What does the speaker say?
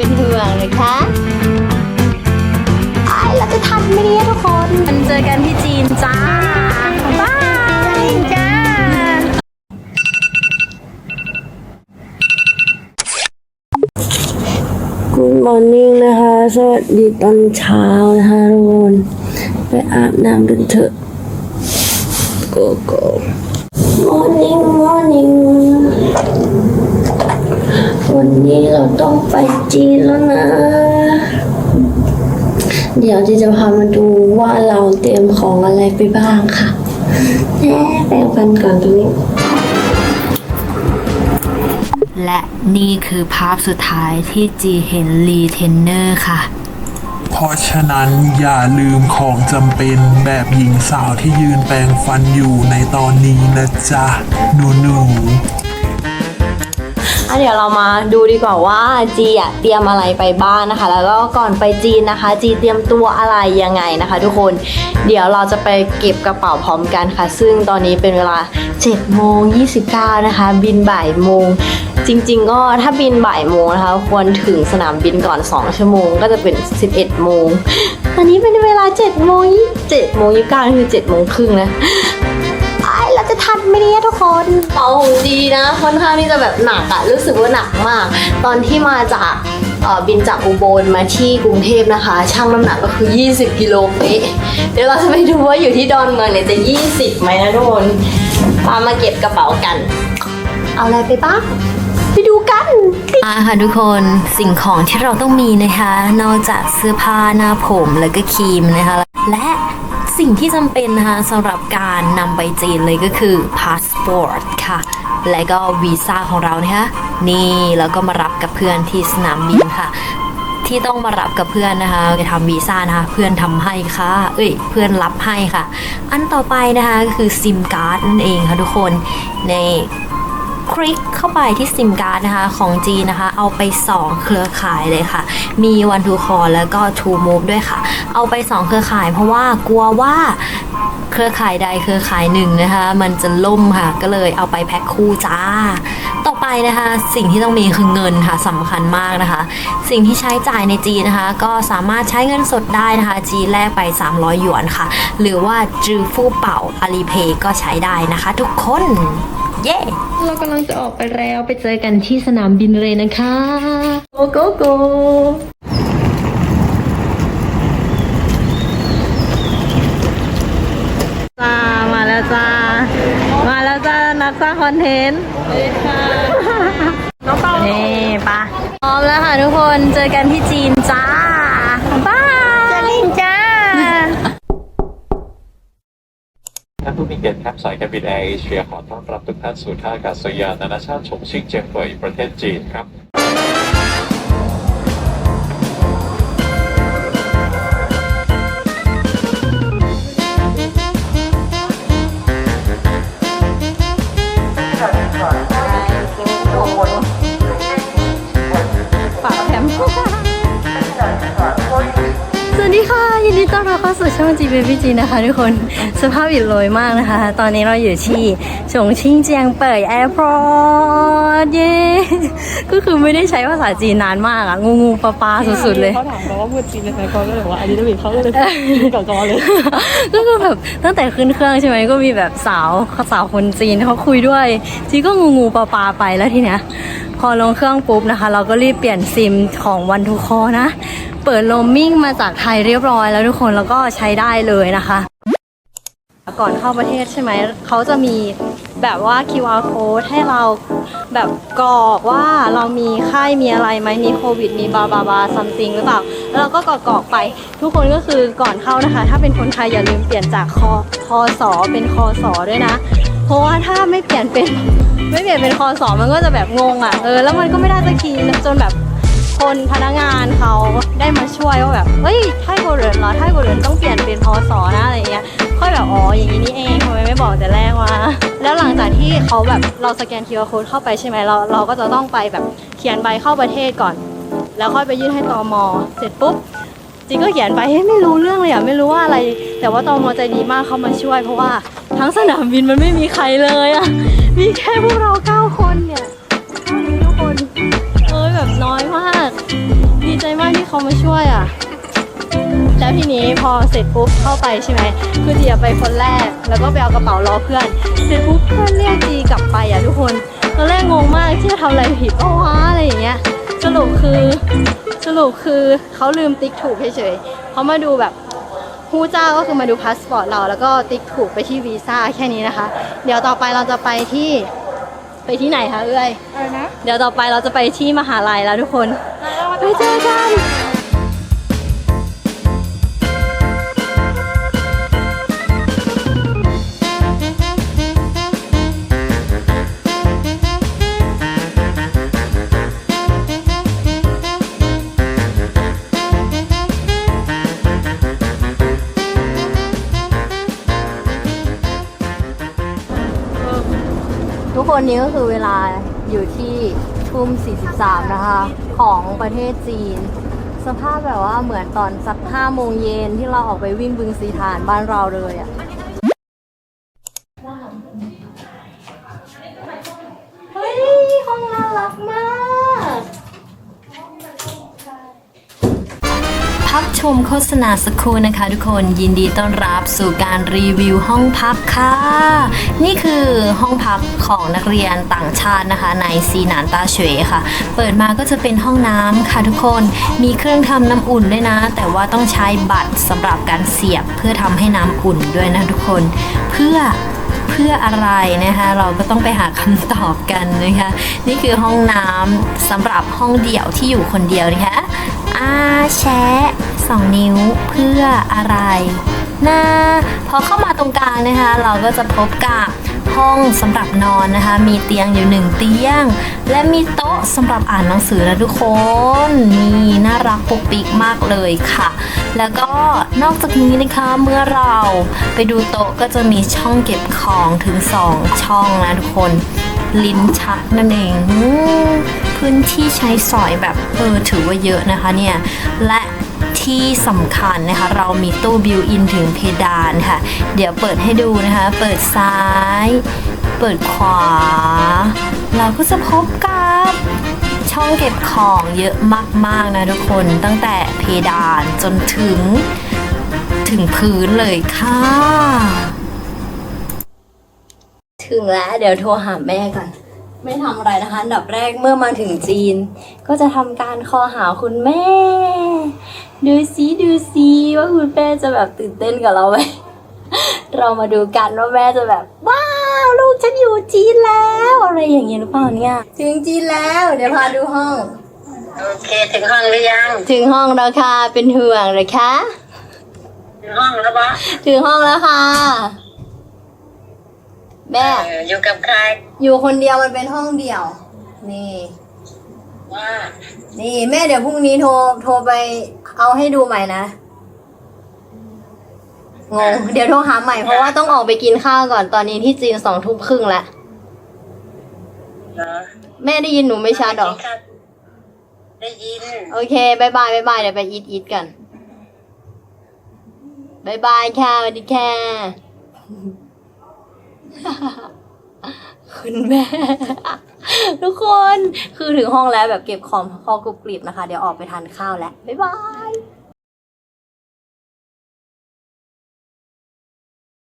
เป็นห่วงนะคะไอเราจะทันไหมเนี่ยทุกคนมันเจอกันที่จีนจ้าบายจ้า Good morning นะคะ สวัสดีตอนเช้านะคะทุกคนไปอาบน้ำกันเถอะ go go morning morning วันนี้เราต้องไปจีนแล้วนะ เดี๋ยวจีจะพามาดูว่าเราเตรียมของอะไรไปบ้างค่ะแน่แปรงฟันก่อนตรงนี้ และนี่คือภาพสุดท้ายที่จีเห็นลีเทนเนอร์ค่ะ เพราะฉะนั้นอย่าลืมของจำเป็นแบบหญิงสาวที่ยืนแปรงฟันอยู่ในตอนนี้นะจ๊ะหนูหนูๆอะ เดี๋ยวเรามาดูดีกว่าว่าจีอะเตรียมอะไรไปบ้างนะคะ แล้วก็ก่อนไปจีนนะคะ จีเตรียมตัวอะไรยังไงนะคะ ทุกคนเดี๋ยวเราจะไปเก็บกระเป๋าพร้อมกันค่ะ ซึ่งตอนนี้เป็นเวลา7โมง29นะคะ บินบ่ายโมงจริงๆ ก็ถ้าบินบ่ายโมงนะคะ ควรถึงสนามบินก่อน 2 ชั่วโมง ก็จะเป็น 11โมงตอนนี้เป็นเวลา7โมง7โมง29นี่คือ7โมงครึ่งนะ ทันไหมเนี่ยทุกคนเป๋าของดีนะ ค่อนข้างที่จะแบบหนักอะรู้สึกว่าหนักมาก ตอนที่มาจากเอ่อบินจากอุบลมาที่กรุงเทพนะคะช่างน้ำหนักก็คือ 20 กิโลเป๊ะเดี๋ยวเราจะไปดูว่าอยู่ที่ดอนเมืองเนี่ยจะ 20ไหมนะทุกคนมามาเก็บกระเป๋ากัน เอาอะไรไปบ้างไปดูกันอ่าค่ะทุกคนสิ่งของที่เราต้องมีนะคะ นอกจากเสื้อผ้าหน้าผมแล้วก็ครีมนะคะ และ สิ่งที่จำเป็นนะคะสำหรับการนำไปจีนเลยก็คือพาสปอร์ตค่ะ และก็วีซ่าของเรานะคะนี่แล้วก็มารับกับเพื่อนที่สนามบินค่ะ ที่ต้องมารับกับเพื่อนนะคะไปทำวีซ่านะคะเพื่อนทำให้ค่ะ เอ้ยเพื่อนรับให้ค่ะ อันต่อไปนะคะก็คือซิมการ์ดนั่นเองค่ะทุกคนใน คลิกเข้าไปที่ซิมการ์ดนะคะของจีนะคะ เอาไป 2 เครือข่ายเลยค่ะ มี One to Call แล้วก็ To Move ด้วยค่ะ เอาไป 2 เครือข่าย เพราะว่ากลัวว่าเครือข่ายใดเครือข่ายหนึ่งนะคะ มันจะล่มค่ะ ก็เลยเอาไปแพ็คคู่จ้า ต่อไปนะคะ สิ่งที่ต้องมีคือเงินค่ะสำคัญมากนะคะ สิ่งที่ใช้จ่ายในจีนะคะ ก็สามารถใช้เงินสดได้นะคะ จีแลกไป 300 หยวนค่ะ หรือว่าจือฟู่เป่าอาลีเพย์ก็ใช้ได้นะคะ ทุกคน เย้ เรากำลังจะออกไปแล้วไปเจอกันที่สนามบินเลยนะคะโกโกโกจ้ามาแล้วจ้า มาแล้วจ้า นักสร้างคอนเทนต์น้องเปานี่ปะพร้อมแล้วค่ะทุกคนเจอกันที่จีนจ้าบาย เกียรติครับสายการบินแอร์เอเชียขอต้อนรับทุกท่านสู่ท่าอากาศยานนานาชาติฉงชิ่งเจียงเฟยประเทศจีนครับฝากแถม อนรับเข้าสู่ช่อง G Baby G นะคะทุกคนสภาพอิดโรยมากนะคะ ตอนนี้เราอยู่ที่ฉงชิ่งเจียงเป่ยแอร์พอร์ตเย้ก็คือไม่ได้ใช้ภาษาจีนนานมากอะงูงูปลาปลาสุดๆเลยเขาถามเขาว่าพูดจีนยังไงเขาก็เลยบอกว่าอันนี้ดวิดเขาก็เลยพูดกับกอเลยก็คือแบบตั้งแต่ขึ้นเครื่องใช่ไหมก็มีแบบสาวสาวคนจีนเขาคุยด้วยจีก็งูงูปลาปลาไปแล้วทีเนี้ยพอลงเครื่องปุ๊บนะคะ เราก็รีบเปลี่ยนซิมของวันทูคอนะ เปิดโรมมิ่งมาจากไทยเรียบร้อยแล้วทุกคนแล้วก็ใช้ได้เลยนะคะ ก่อนเข้าประเทศใช่ไหม เขาจะมีแบบว่า QR code ให้เราแบบกรอกว่าเรามีไข้มีอะไรไหมมีโควิด มีบาบาบาซัมติงหรือเปล่า แล้วเราก็กรอกกรอกไป ทุกคนก็คือก่อนเข้านะคะ ถ้าเป็นคนไทยอย่าลืมเปลี่ยนจากคอคอสอเป็นคอสอด้วยนะ เพราะว่าถ้าไม่เปลี่ยนเป็นไม่เปลี่ยนเป็นคอสอมันก็จะแบบงงอะเออแล้วมันก็ไม่ได้สักทีจนแบบ คนพนักงานเขาได้มาช่วยว่าแบบ เฮ้ยไทยโกเรนเหรอไทยโกเรนต้องเปลี่ยนเป็นพอสอนะอะไรเงี้ย ค่อยแบบอ๋ออย่างนี้นี่เองทำไมไม่บอกแต่แรกวะแล้วหลังจากที่เขาแบบเราสแกน QR code เข้าไปใช่ไหมเราเราก็จะต้องไปแบบเขียนใบเข้าประเทศก่อน แล้วค่อยไปยื่นให้ตอมอเสร็จปุ๊บจีก็เขียนไปเฮ้ยไม่รู้เรื่องเลยอะไม่รู้ว่าอะไร แต่ว่าตอมอใจดีมากเขามาช่วย เพราะว่าทั้งสนามบินมันไม่มีใครเลยอะมีแค่พวกเราเก้าคนเนี่ย อ้ยแบบน้อยมาก ดีใจมากที่เขามาช่วยอะ แล้วทีนี้พอเสร็จปุ๊บเข้าไปใช่ไหมคือจีไปคนแรก แล้วก็ไปเอากระเป๋ารอเพื่อน เสร็จปุ๊บเพื่อนเรียกจีกลับไปอะทุกคนตอนแรกงงมากที่จะทำอะไรผิดอ้วะอะไรอย่างเงี้ย สรุปคือสรุปคือเขาลืมติ๊กถูกเฉยๆเขามาดูแบบฮูเจ้าก็คือมาดูพาสปอร์ตเราแล้วก็ติ๊กถูกไปที่วีซ่าแค่นี้นะคะ เดี๋ยวต่อไปเราจะไปที่ ไปที่ไหนคะเอ้ย อะไรนะ เดี๋ยวต่อไปเราจะไปที่มหาลัยแล้วทุกคน ไปเจอกัน นนี้ก็คือเวลาอยู่ที่ทุ่ม 43 นะคะ ของประเทศจีน สภาพแบบว่าเหมือนตอนสัก5โมงเย็นที่เราออกไปวิ่งบึงสีฐานบ้านเราเลยอะ่ มโฆษณาสักครู่นะคะ ทุกคนยินดีต้อนรับสู่การรีวิวห้องพักค่ะ นี่คือห้องพักของนักเรียนต่างชาตินะคะ ในซีหนานตาเฉวยค่ะ เปิดมาก็จะเป็นห้องน้ำค่ะทุกคนมีเครื่องทำน้ำอุ่นด้วยนะ แต่ว่าต้องใช้บัตรสำหรับการเสียบเพื่อทำให้น้ำอุ่นด้วยนะทุกคนเพื่อเพื่ออะไรนะคะ เราก็ต้องไปหาคำตอบกันนะคะ นี่คือห้องน้ำสำหรับห้องเดี่ยวที่อยู่คนเดียวนะคะอาแชะ สองนิ้วเพื่ออะไรนะพอเข้ามาตรงกลางนะคะ เราก็จะพบกับห้องสำหรับนอนนะคะ มีเตียงอยู่หนึ่งเตียง และมีโต๊ะสำหรับอ่านหนังสือนะทุกคนนี่น่ารักปุกปิกมากเลยค่ะ แล้วก็นอกจากนี้นะคะเมื่อเราไปดูโต๊ะก็จะมีช่องเก็บของถึง 2 ช่องนะทุกคนลิ้นชักนั่นเอง พื้นที่ใช้สอยแบบเออถือว่าเยอะนะคะเนี่ย และ ที่สำคัญนะคะ เรามีตู้บิวอินถึงเพดานค่ะ เดี๋ยวเปิดให้ดูนะคะ เปิดซ้าย เปิดขวา เราก็จะพบกับช่องเก็บของเยอะมากๆนะทุกคนตั้งแต่เพดานจนถึงถึงพื้นเลยค่ะ ถึงแล้วเดี๋ยวโทรหาแม่ก่อน ไม่ทำอะไรนะคะอันดับแรกเมื่อมาถึงจีน ก็จะทำการคอหาคุณแม่ ดูซิดูซิว่าคุณแม่จะแบบตื่นเต้นกับเราไหมเรามาดูกันว่าแม่จะแบบ ว้าวลูกฉันอยู่จีนแล้ว อะไรอย่างเงี้ยหรือเปล่าเนี่ยถึงจีนแล้ว เดี๋ยวพาดูห้อง โอเคถึงห้องหรือยัง ถึงห้องแล้วค่ะเป็นห่วงเลยคะถึงห้องแล้วปะถึงห้องแล้วค่ะ แม่ เอออยู่กับใครอยู่คนเดียวมันเป็นห้องเดี่ยว นี่ ว่านี่แม่เดี๋ยวพรุ่งนี้โทรโทรไปเอาให้ดูใหม่นะงงเดี๋ยวโทรหาใหม่เพราะว่าต้องออกไปกินข้าวก่อนตอนนี้ที่จีนสองทุ่มครึ่งแล้วเหรอแม่ได้ยินหนูไม่ชัดหรอได้ยินโอเคบายบายบายบายเดี๋ยวไปอีทอีทกันบายบายค่ะสวัสดีค่ะ คุณแม่ ทุกคนคือถึงห้องแล้วแบบเก็บของพอกรุบกริบนะคะ เดี๋ยวออกไปทานข้าวแล้ว บ๊ายบาย